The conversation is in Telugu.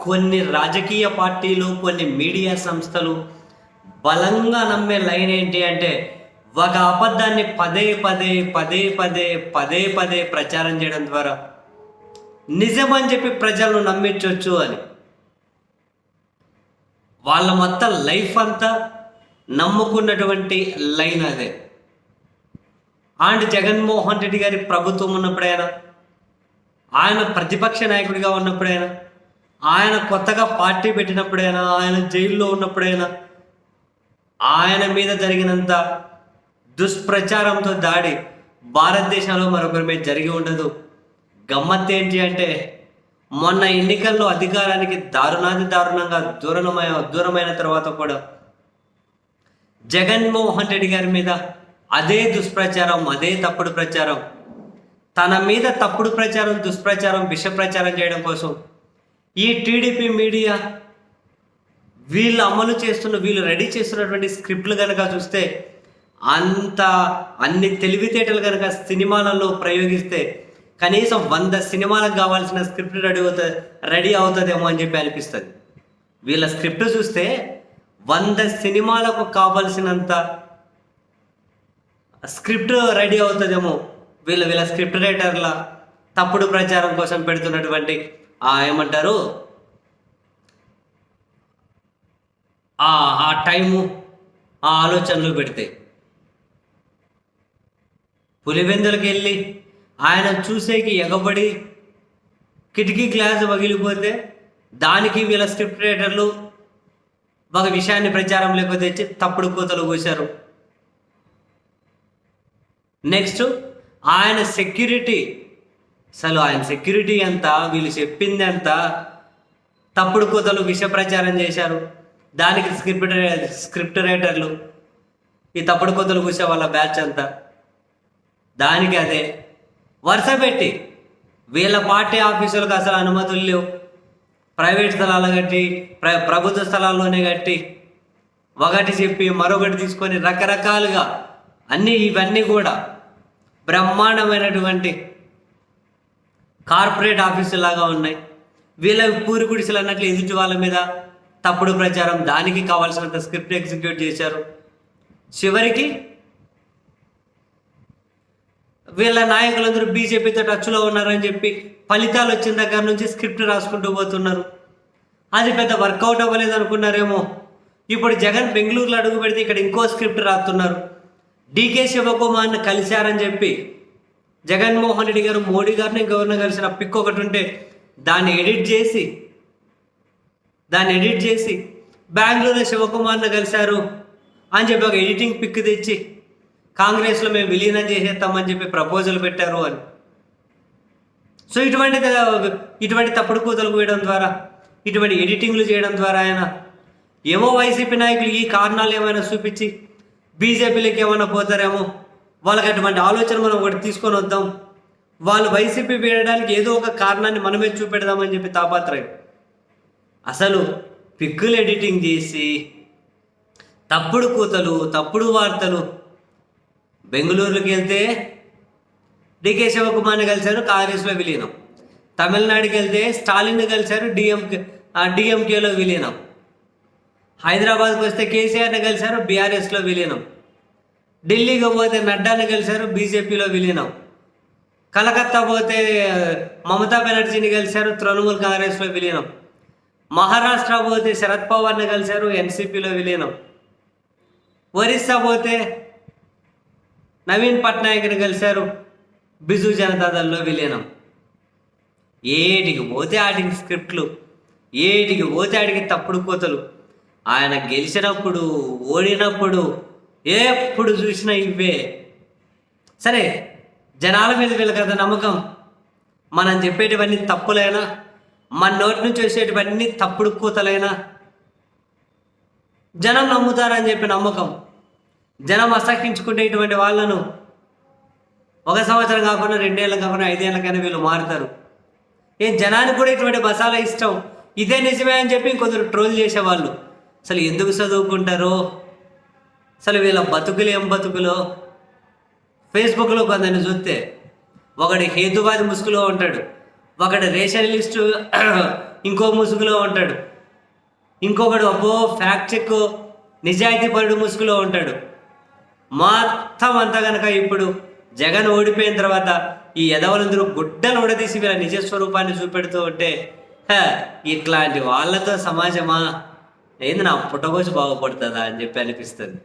కొన్ని రాజకీయ పార్టీలు కొన్ని మీడియా సంస్థలు బలంగా నమ్మే లైన్ ఏంటి అంటే ఒక అబద్ధాన్ని పదే పదే పదే పదే పదే పదే ప్రచారం చేయడం ద్వారా నిజమని చెప్పి ప్రజలను నమ్మించవచ్చు అని. వాళ్ళ మొత్తం లైఫ్ అంతా నమ్ముకున్నటువంటి లైన్ అదే. అండ్ జగన్మోహన్ రెడ్డి గారి ప్రభుత్వం ఉన్నప్పుడైనా ఆయన ప్రతిపక్ష నాయకుడిగా ఉన్నప్పుడైనా ఆయన కొత్తగా పార్టీ పెట్టినప్పుడైనా ఆయన జైల్లో ఉన్నప్పుడైనా ఆయన మీద జరిగినంత దుష్ప్రచారంతో దాడి భారతదేశంలో మరొకరి మీద జరిగి ఉండదు. గమ్మత్ ఏంటి అంటే మొన్న ఎన్నికల్లో అధికారానికి దారుణాది దారుణంగా దూరమైన దూరమైన తర్వాత కూడా జగన్మోహన్ రెడ్డి గారి మీద అదే దుష్ప్రచారం అదే తప్పుడు ప్రచారం. తన మీద తప్పుడు ప్రచారం దుష్ప్రచారం విష ప్రచారం చేయడం కోసం ఈ టీడీపీ మీడియా వీళ్ళు అమలు చేస్తున్న వీళ్ళు రెడీ చేస్తున్నటువంటి స్క్రిప్ట్లు కనుక చూస్తే అంత అన్ని తెలివితేటలు కనుక సినిమాలలో ప్రయోగిస్తే కనీసం వంద సినిమాలకు కావాల్సిన స్క్రిప్ట్ రెడీ అవుతుంది రెడీ అవుతుందేమో అని చెప్పి అనిపిస్తుంది. వీళ్ళ స్క్రిప్ట్ చూస్తే వంద సినిమాలకు కావాల్సినంత స్క్రిప్ట్ రెడీ అవుతుందేమో. వీళ్ళ వీళ్ళ స్క్రిప్ట్ రైటర్ల తప్పుడు ప్రచారం కోసం పెడుతున్నటువంటి ఏమంటారు? ఆ ఆ టైము ఆ ఆలోచనలు పెడితే. పులివెందులకు వెళ్ళి ఆయన చూసేకి ఎగబడి కిటికీ గ్లాస్ పగిలిపోతే దానికి వీళ్ళ స్క్రిప్ట్ రైటర్లు ఒక విషయాన్ని ప్రచారం లేకపోతే తెచ్చి తప్పుడు కూతలు కూశారు. నెక్స్ట్ ఆయన సెక్యూరిటీ అసలు ఆయన సెక్యూరిటీ ఎంత వీళ్ళు చెప్పింది ఎంత తప్పుడు కూతలు విష ప్రచారం చేశారు. దానికి స్క్రిప్ట్ స్క్రిప్ట్ రైటర్లు ఈ తప్పుడు కూతలు కూసే వాళ్ళ బ్యాచ్ అంతా. దానికి అదే. వరుస పెట్టి వీళ్ళ పార్టీ ఆఫీసులకు అసలు అనుమతులు లేవు. ప్రైవేట్ స్థలాలు కట్టి ప్ర ప్రభుత్వ స్థలాల్లోనే కట్టి ఒకటి చెప్పి మరొకటి తీసుకొని రకరకాలుగా అన్నీ ఇవన్నీ కూడా బ్రహ్మాండమైనటువంటి కార్పొరేట్ ఆఫీసు లాగా ఉన్నాయి. వీళ్ళ పూరి గుడిసెలు అన్నట్లు ఎదుటి వాళ్ళ మీద తప్పుడు ప్రచారం దానికి కావాల్సినంత స్క్రిప్ట్ ఎగ్జిక్యూట్ చేశారు. చివరికి వీళ్ళ నాయకులందరూ బీజేపీతో టచ్లో ఉన్నారని చెప్పి ఫలితాలు వచ్చిన దగ్గర నుంచి స్క్రిప్ట్ రాసుకుంటూ పోతున్నారు. అది పెద్ద వర్కౌట్ అవ్వలేదు అనుకున్నారేమో. ఇప్పుడు జగన్ బెంగళూరులో అడుగు పెడితే ఇక్కడ ఇంకో స్క్రిప్ట్ రాస్తున్నారు. డీకే శివకుమార్ని కలిశారని చెప్పి జగన్మోహన్ రెడ్డి గారు మోడీ గారిని గవర్నర్ కలిసిన పిక్ ఒకటి ఉంటే దాన్ని ఎడిట్ చేసి దాన్ని ఎడిట్ చేసి బెంగళూరులో శివకుమార్ని కలిశారు అని చెప్పి ఒక ఎడిటింగ్ పిక్ తెచ్చి కాంగ్రెస్లో మేము విలీనం చేసేస్తామని చెప్పి ప్రపోజల్ పెట్టారు అని. సో ఇటువంటి ఇటువంటి తప్పుడు కూతలు వేయడం ద్వారా ఇటువంటి ఎడిటింగ్లు చేయడం ద్వారా ఆయన ఏమో వైసీపీ నాయకులు ఈ కారణాలు ఏమైనా చూపించి బీజేపీలోకి ఏమైనా పోతారేమో వాళ్ళకి అటువంటి ఆలోచన మనం ఒకటి తీసుకొని వద్దాం. వాళ్ళు వైసీపీ వేయడానికి ఏదో ఒక కారణాన్ని మనమే చూపెడదామని చెప్పి తాపత్రయం. అసలు పిక్కులు ఎడిటింగ్ చేసి తప్పుడు కూతలు తప్పుడు వార్తలు. బెంగళూరుకి వెళ్తే డికే శివకుమార్ని కలిశారు కాంగ్రెస్లో విలీనం. తమిళనాడుకి వెళ్తే స్టాలిన్ కలిశారు డిఎంకే డిఎంకేలో విలీనం. హైదరాబాద్కి వస్తే కేసీఆర్ని కలిశారు బీఆర్ఎస్లో విలీనం. ఢిల్లీకి పోతే నడ్డాని కలిశారు బీజేపీలో విలీనం. కలకత్తా పోతే మమతా బెనర్జీని కలిశారు తృణమూల్ కాంగ్రెస్లో విలీనం. మహారాష్ట్ర పోతే శరద్ పవార్ని కలిశారు ఎన్సీపీలో విలీనం. ఒరిస్సా పోతే నవీన్ పట్నాయక్ని కలిశారు బిజు జనతాదల్లో విలీనం. ఏటికి పోతే ఆటికి స్క్రిప్ట్లు ఏటికి పోతే ఆడికి తప్పుడు కోతలు. ఆయన గెలిచినప్పుడు ఓడినప్పుడు ఎప్పుడు చూసినా ఇవే సరే జనాల మీద వీళ్ళ కదా నమ్మకం. మనం చెప్పేటివన్నీ తప్పులైనా మన నోటి నుంచి వచ్చేటివన్నీ తప్పుడు కూతలైనా జనం నమ్ముతారని చెప్పి నమ్మకం. జనం అసహించుకునే ఇటువంటి వాళ్ళను ఒక సంవత్సరం కాకుండా రెండేళ్ళు కాకుండా ఐదేళ్ళకైనా వీళ్ళు మారుతారు. ఏం జనానికి కూడా ఇటువంటి బసాల ఇష్టం. ఇదే నిజమే అని చెప్పి ఇంకొందరు ట్రోల్ చేసేవాళ్ళు. అసలు ఎందుకు చదువుకుంటారో? అసలు వీళ్ళ బతుకులు ఏం బతుకులో? ఫేస్బుక్లో కొందరిని చూస్తే ఒకడు హేతువాది ముసుగులో ఉంటాడు ఒకడు రేషనలిస్టు ఇంకో ముసుగులో ఉంటాడు ఇంకొకడు అబ్బో ఫ్యాక్ట్ చెక్ నిజాయితీ పరుడు ముసుగులో ఉంటాడు. మొత్తం అంతా కనుక ఇప్పుడు జగన్ ఓడిపోయిన తర్వాత ఈ ఎదవలందరూ గుడ్డలు ఉడదీసి వీళ్ళ నిజ స్వరూపాన్ని చూపెడుతూ ఉంటే ఇట్లాంటి వాళ్ళతో సమాజమా? ఏంది నా పుట్టగోచి బాగుపడుతుందా అని చెప్పి అనిపిస్తుంది.